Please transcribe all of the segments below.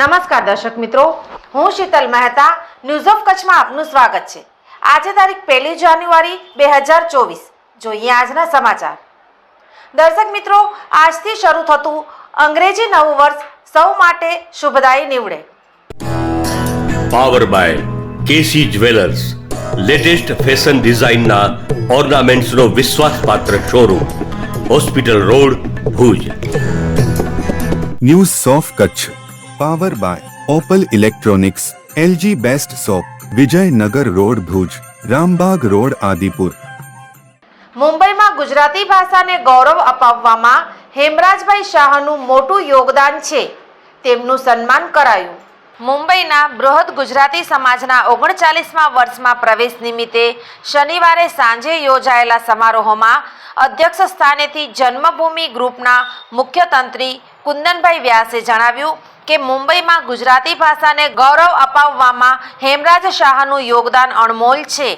નમસ્કાર દર્શક મિત્રો હું શીતલ મહેતા ન્યૂઝ ઓફ કચ્છમાં આપનું સ્વાગત છે. આજે તારીખ પહેલી જાન્યુઆરી બે હજાર ચોવીસ. જોઈએ આજના સમાચાર. દર્શક મિત્રો આજથી શરૂ થતું અંગ્રેજી નવું વર્ષ સૌ માટે શુભદાયી નીવડે. Power by KC jewellers latest fashion ડિઝાઇનના ઓર્નામેન્ટ્સનો વિશ્વાસપાત્ર showroom hospital road Bhuj. News of Kutch power by Opal electronics LG best shop Vijaynagar road Bhuj Rambag road Adipur મુંબઈમાં ગુજરાતી ભાષાને ગૌરવ અપાવવામાં હેમરાજભાઈ શાહનું મોટું યોગદાન છે. તેમનું સન્માન કરાયું. મુંબઈના બૃહદ ગુજરાતી સમાજના ઓગણચાલીસમાં વર્ષમાં પ્રવેશ નિમિત્તે શનિવારે સાંજે યોજાયેલા સમારોહમાં અધ્યક્ષ સ્થાનેથી જન્મભૂમિ ગ્રુપના મુખ્ય તંત્રી કુંદનભાઈ વ્યાસે જણાવ્યું કે મુંબઈમાં ગુજરાતી ભાષાને ગૌરવ અપાવવામાં હેમરાજ શાહનું યોગદાન અણમોલ છે.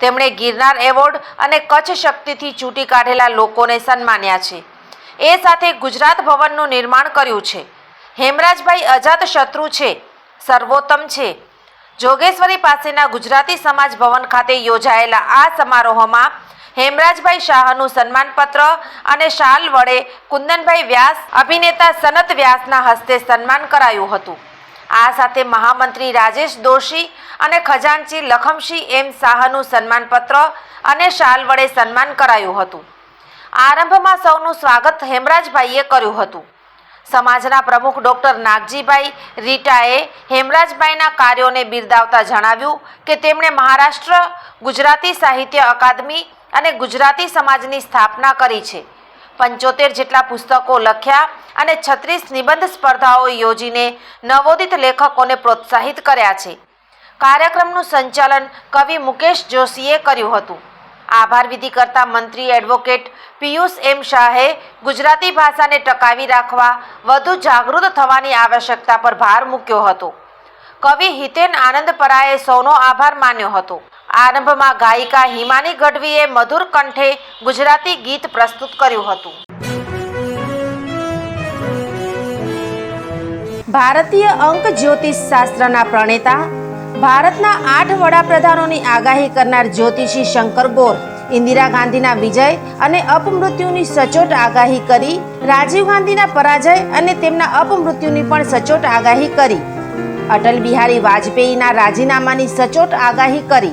તેમણે ગિરનાર એવોર્ડ અને કચ્છ શક્તિથી ચૂંટી કાઢેલા લોકોને સન્માન્યા છે. એ સાથે ગુજરાત ભવનનું નિર્માણ કર્યું છે. હેમરાજભાઈ અજાત શત્રુ છે. સર્વોત્તમ છે. જોગેશ્વરી પાસેના ગુજરાતી સમાજ ભવન ખાતે યોજાયેલા આ સમારોહમાં હેમરાજભાઈ શાહનું સન્માનપત્ર અને શાલ વડે કુંદનભાઈ વ્યાસ અભિનેતા સનત વ્યાસના હસ્તે સન્માન કરાયું હતું. આ સાથે મહામંત્રી રાજેશ દોશી અને ખજાનચી લખમસિંહ એમ શાહનું સન્માનપત્ર અને શાલ વડે સન્માન કરાયું હતું. આરંભમાં સૌનું સ્વાગત હેમરાજભાઈએ કર્યું હતું. સમાજના પ્રમુખ ડૉક્ટર નાગજીભાઈ રીટાએ હેમરાજભાઈના કાર્યોને બિરદાવતા જણાવ્યું કે તેમણે મહારાષ્ટ્ર ગુજરાતી સાહિત્ય અકાદમી અને ગુજરાતી સમાજની સ્થાપના કરી છે. પંચોતેર જેટલા પુસ્તકો લખ્યા અને છત્રીસ નિબંધ સ્પર્ધાઓ યોજીને નવોદિત લેખકોને પ્રોત્સાહિત કર્યા છે. કાર્યક્રમનું સંચાલન કવિ મુકેશ જોશીએ કર્યું હતું. આભાર વિધિ કરતા મંત્રી એડવોકેટ પિયુષ એમ શાહે ગુજરાતી ભાષાને ટકાવી રાખવા વધુ જાગૃત થવાની આવશ્યકતા પર ભાર મૂક્યો હતો. કવિ હિતેન આનંદપરાએ સૌનો આભાર માન્યો હતો. આરંભમાં ગાયિકા હિમાની ગઢવીએ મધુર કંઠે ગુજરાતી ગીત પ્રસ્તુત કર્યું હતું. ભારતીય અંક જ્યોતિષ શાસ્ત્રના પ્રણેતા, ભારતના આઠ વડાપ્રધાનોની આગાહી કરનાર જ્યોતિષી શંકર ગોર, ઇન્દિરા ગાંધીના વિજય અને અપમૃત્યુની સચોટ આગાહી કરી, રાજીવ ગાંધીના પરાજય અને તેમના અપમૃત્યુની પણ સચોટ આગાહી કરી. અટલ બિહારી વાજપેયીના રાજીનામાની સચોટ આગાહી કરી.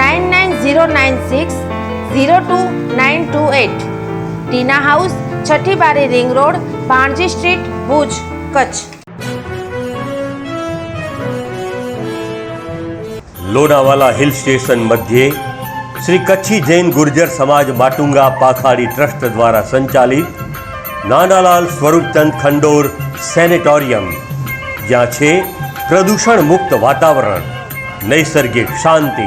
nine nine zero nine six zero two nine two at Tina house છઠ્ઠી બારી ring road Panji street, Bhuj, Kutch. Lonavala hill station મધ્યે શ્રી કચ્છી જૈન ગુર્જર સમાજ માટુંગા પાખાડી ટ્રસ્ટ દ્વારા સંચાલિત નાનાલાલ સ્વરૂપચંદ ખંડોર સેનેટોરિયમ, જ્યાં છે પ્રદૂષણ મુક્ત વાતાવરણ, નૈસર્ગિક શાંતિ